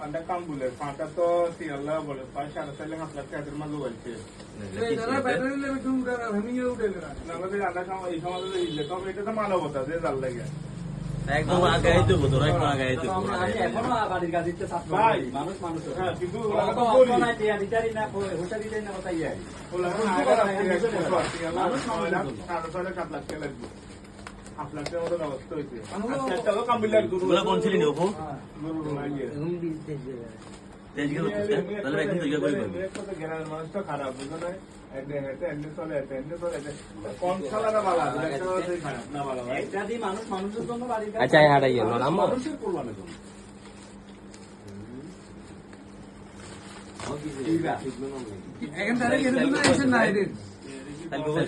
পাঁচটা কাম বলে পাঁচটা তো সি আল্লাহ বলে পাঁচ সাড়ে চার লাখ লাখ টাকার মাঝে বলছে এই দাদা ব্যাটারি লেভেল টু উঠে হেমিং এ উঠে গেল আমাদের আধা কাম এই সমাজে ইলে তবে এটা তো মানবতা যে আল্লাহ গিয়া একদম আগাই দেবো তোরা একদম আগাই দেবো আমি এখনও বাড়ির কাজ দিতে ভাই। মানুষ মানুষ হ্যাঁ কিন্তু ইয়ে মতো ব্যবস্থা হয়েছে। একটা কোন ছিলি আচ্ছা, এই গেল, মানুষের কল্যাণের জন্য এখান থেকে